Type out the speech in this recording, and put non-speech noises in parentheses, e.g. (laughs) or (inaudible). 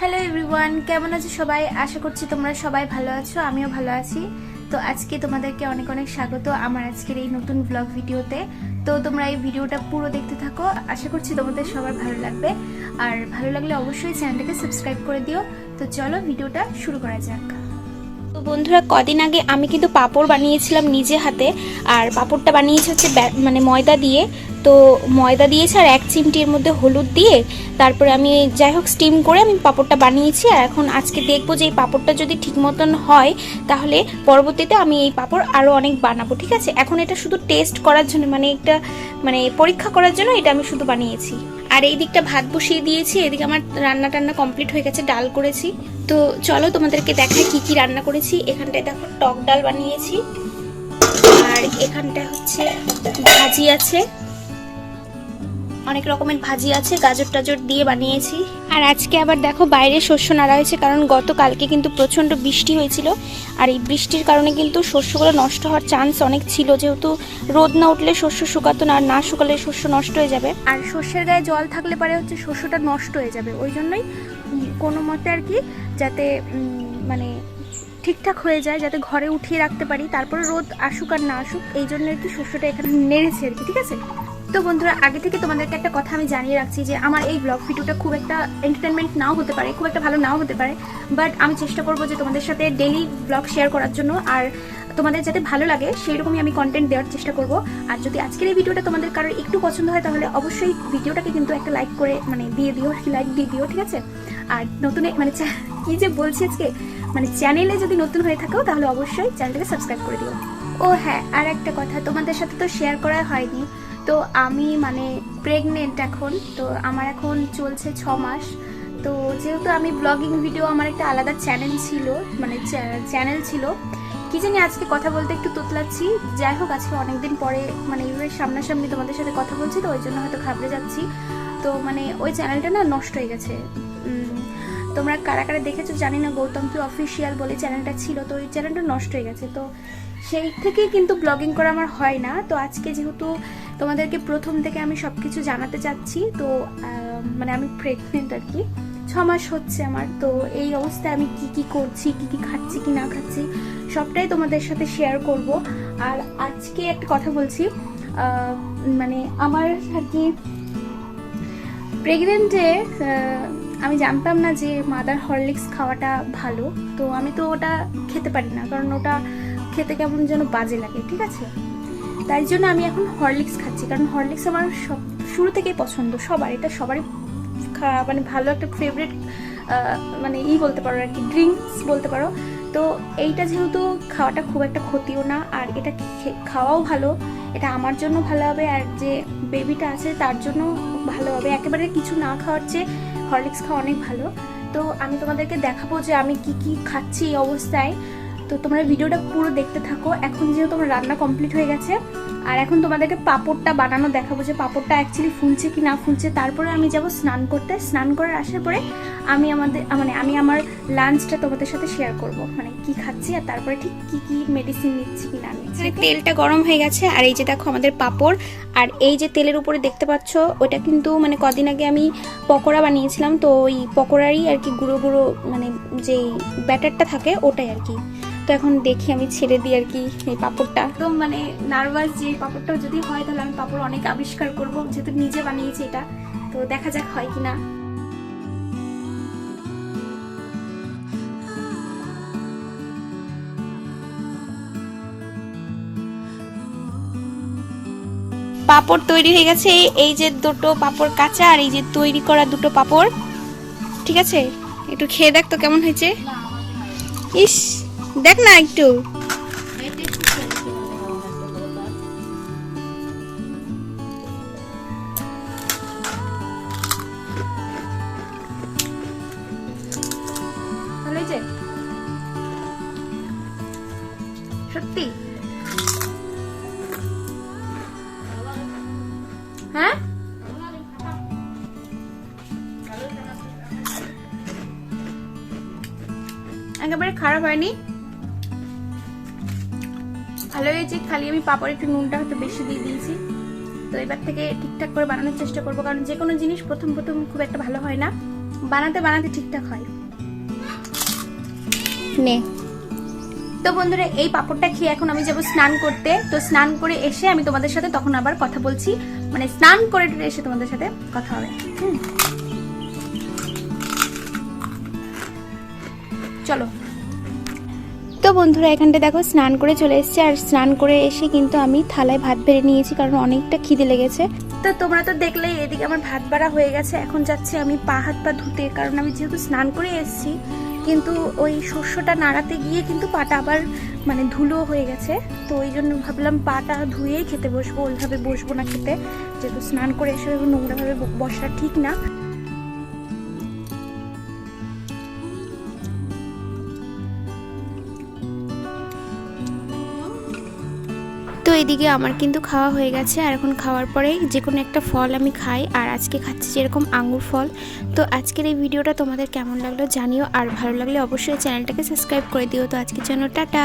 Hello everyone কেমন আছো সবাই? আশা করছি তোমরা সবাই ভালো আছো, আমিও ভালো আছি। তো আজকে তোমাদেরকে অনেক অনেক স্বাগত আমার আজকের এই নতুন ব্লগ ভিডিওতে। তো তোমরা এই ভিডিওটা পুরো দেখতে থাকো, আশা করছি তোমাদের সবার ভালো লাগবে। আর ভালো লাগলে অবশ্যই চ্যানেলটাকে সাবস্ক্রাইব করে দিও। তো চলো ভিডিওটা শুরু করা যাক। বন্ধুরা, কদিন আগে আমি কিন্তু পাঁপড় বানিয়েছিলাম নিজে হাতে, আর পাঁপড়টা বানিয়েছি হচ্ছে মানে ময়দা দিয়ে। তো ময়দা দিয়েছি আর এক চিমটির মধ্যে হলুদ দিয়ে, তারপরে আমি যাই হোক স্টিম করে আমি পাঁপড়টা বানিয়েছি, আর এখন আজকে দেখব যে এই পাঁপড়টা যদি ঠিক মতন হয়, তাহলে পরবর্তীতে আমি এই পাঁপড় আরও অনেক বানাবো, ঠিক আছে? এখন এটা শুধু টেস্ট করার জন্য মানে একটা মানে পরীক্ষা করার জন্য এটা আমি শুধু বানিয়েছি। আর এই দিকটা ভাত বসিয়ে দিয়েছি, এদিকে আমার রান্না টান্না কমপ্লিট হয়ে গেছে, ডাল করেছি। তো চলো তোমাদেরকে দেখাই কি কি রান্না করেছি। এখানটায় দেখো টক ডাল বানিয়েছি। আর এখানটায় হচ্ছে ভাজি আছে। অনেক রকমের ভাজি আছে, গাজর টাজর দিয়ে বানিয়েছি। আর আজকে আবার দেখো বাইরে শস্য নাড়া হয়েছে, কারণ গতকালকে কিন্তু প্রচণ্ড বৃষ্টি হয়েছিল। আর এই বৃষ্টির কারণে কিন্তু শস্যগুলো নষ্ট হওয়ার চান্স অনেক ছিল, যেহেতু রোদ না উঠলে শস্য শুকাতো না না শুকালে শস্য নষ্ট হয়ে যাবে। আর শস্যের গায়ে জল থাকলে পারে হচ্ছে শস্যটা নষ্ট হয়ে যাবে। ওই জন্যই কোনো মতে আর কি যাতে মানে ঠিকঠাক হয়ে যায়, যাতে ঘরে উঠিয়ে রাখতে পারি, তারপরে রোদ আসুক আর না আসুক, এই জন্য আর কি শস্যটা এখানে নেড়েছে আর কি, ঠিক আছে? তো বন্ধুরা, আগে থেকে তোমাদেরকে একটা কথা আমি জানিয়ে রাখছি যে আমার এই ব্লগ ভিডিওটা খুব একটা এন্টারটেনমেন্ট নাও হতে পারে, খুব একটা ভালো নাও হতে পারে বাট আমি চেষ্টা করব যে তোমাদের সাথে ডেলি ব্লগ শেয়ার করার জন্য, আর তোমাদের যাতে ভালো লাগে সেই রকমই আমি কন্টেন্ট দেওয়ার চেষ্টা করব। আর যদি আজকের এই ভিডিওটা তোমাদের কারোর একটু পছন্দ হয়, তাহলে অবশ্যই ভিডিওটাকে কিন্তু একটা লাইক করে মানে দিয়ে দিও লাইক দিয়ে দিও, ঠিক আছে? আর নতুন মানে (laughs) কি যে বলছি আজকে? মানে চ্যানেলে যদি নতুন হয়ে থাকো, তাহলে অবশ্যই চ্যানেলটাকে সাবস্ক্রাইব করে দিও। ও হ্যাঁ আর একটা কথা, তোমাদের সাথে তো শেয়ার করা হয়নি। তো আমি মানে প্রেগনেন্ট এখন, তো আমার এখন চলছে ছ মাস। তো যেহেতু আমি ব্লগিং ভিডিও আমার একটা আলাদা চ্যানেল ছিল মানে চ্যানেল ছিল, কি জানি আজকে কথা বলতে একটু তোতলাচ্ছি। যাই হোক, আজকে অনেকদিন পরে মানে এইভাবে সামনাসামনি তোমাদের সাথে কথা বলছি, তো ওই জন্য হয়তো ঘাবড়ে যাচ্ছি। তো মানে ওই চ্যানেলটা না নষ্ট হয়ে গেছে। তোমরা কারা কারা দেখেছ জানি না, গৌতম কি অফিসিয়াল বলে চ্যানেলটা ছিল, তো ওই চ্যানেলটা নষ্ট হয়ে গেছে। তো সেই থেকেই কিন্তু ব্লগিং করা আমার হয় না। তো আজকে যেহেতু তোমাদেরকে প্রথম থেকে আমি সব কিছু জানাতে চাচ্ছি, তো মানে আমি প্রেগনেন্ট আর কি। ছ মাস হচ্ছে আমার, তো এই অবস্থায় আমি কি কি করছি, কি কি খাচ্ছি, কি না খাচ্ছি, সবটাই তোমাদের সাথে শেয়ার করব। আর আজকে একটা কথা বলছি মানে আমার আর কি প্রেগনেন্টে আমি জানতাম না যে মাদার হরলিক্স খাওয়াটা ভালো, তো আমি তো ওটা খেতে পারি না, কারণ ওটা খেতে কেমন যেন বাজে লাগে, ঠিক আছে? তাই জন্য আমি এখন হরলিক্স খাচ্ছি, কারণ হরলিক্স আমার সব, শুরু থেকেই পছন্দ, সবার, এটা সবারই মানে ভালো একটা ফেভারিট মানে ই বলতে পারো আর কি ড্রিঙ্কস বলতে পারো। তো এইটা যেহেতু খাওয়াটা খুব একটা ক্ষতিও না, আর এটা খাওয়াও ভালো, এটা আমার জন্য ভালো হবে, আর যে বেবিটা আছে তার জন্য ভালো হবে। একেবারে কিছু না খাওয়ার চেয়ে হরলিক্স খাওয়া অনেক ভালো। তো আমি তোমাদেরকে দেখাবো যে আমি কি কি খাচ্ছি এই অবস্থায়। তো তোমরা ভিডিওটা পুরো দেখতে থাকো। এখন যেহেতু আমার রান্না কমপ্লিট হয়ে গেছে, আর এখন তোমাদেরকে পাঁপড়টা বানানো দেখাবো যে পাঁপড়টা অ্যাকচুয়ালি ফুলছে কি না ফুলছে। তারপরে আমি যাব স্নান করতে। স্নান করার আসার পরে আমি আমাদের মানে আমি আমার লাঞ্চটা তোমাদের সাথে শেয়ার করব। মানে কি খাচ্ছি আর তারপরে ঠিক কি কি মেডিসিন নিচ্ছি কি না নিচ্ছি তেলটা গরম হয়ে গেছে, আর এই যে দেখো আমাদের পাঁপড়, আর এই যে তেলের উপরে দেখতে পাচ্ছ, ওটা কিন্তু মানে কদিন আগে আমি পকোড়া বানিয়েছিলাম। তো ওই পকোড়ারই আর কি গুঁড়ো গুঁড়ো মানে যেই ব্যাটারটা থাকে, ওটাই আর কি। তো এখন দেখি আমি ছেড়ে দিই আর কি এই পাপড়টা। একদম মানে নার্ভাস যে পাঁপড়টা যদি হয় তাহলে আমি পাপড় অনেক আবিষ্কার করব যেহেতু নিজে বানিয়েছি এটা তো দেখা যাক হয় কিনা। পাপড় তৈরি হয়ে গেছে এই যে দুটো পাপড় কাঁচা আর এই যে তৈরি করা দুটো পাপড়। ঠিক আছে? একটু খেয়ে দেখ তো কেমন হয়েছে। ইস! দেখ না একটু। সত্যি? হ্যাঁ? একেবারে খারাপ হয়নি? ভালো হয়েছে খালি আমি পাপড় একটু নুনটা হয়তো বেশি দিয়ে দিয়েছি। তো এবার থেকে ঠিকঠাক করে বানানোর চেষ্টা করব কারণ যে কোনো জিনিস প্রথম প্রথম খুব একটা ভালো হয় না। বানাতে বানাতে ঠিকঠাক হয়। নে। তো বন্ধুরা এই পাপড়টা খেয়ে এখন আমি যাব স্নান করতে। তো স্নান করে এসে আমি তোমাদের সাথে তখন আবার কথা বলছি। মানে স্নান করে এসে তোমাদের সাথে কথা হবে। চলো। তো বন্ধুরা, এখানটা দেখো, স্নান করে চলে এসেছে। আর স্নান করে এসে কিন্তু আমি থালায় ভাত বেড়ে নিয়েছি, কারণ অনেকটা খিদে লেগেছে। তো তোমরা তো দেখলেই এদিকে আমার ভাত বাড়া হয়ে গেছে। এখন যাচ্ছি আমি পা হাত পা ধুতে, কারণ আমি যেহেতু স্নান করে এসেছি, কিন্তু ওই শস্যটা নাড়াতে গিয়ে কিন্তু পাটা আবার মানে ধুলো হয়ে গেছে। তো ওই জন্য ভাবলাম পাটা ধুয়েই খেতে বসবো, ওইভাবে বসবো না খেতে। যেহেতু স্নান করে এসে নোংরাভাবে ব- বসাটা ঠিক না। এদিকে আমার কিন্তু খাওয়া হয়ে গেছে। আর এখন খাওয়ার পরে যে কোনো একটা ফল আমি খাই। আর আজকে খাচ্ছি যেরকম আঙুর ফল। তো আজকের এই ভিডিওটা তোমাদের কেমন লাগল জানিও। আর ভালো লাগলে অবশ্যই চ্যানেলটাকে সাবস্ক্রাইব করে দিও। তো আজকের জন্য টাটা।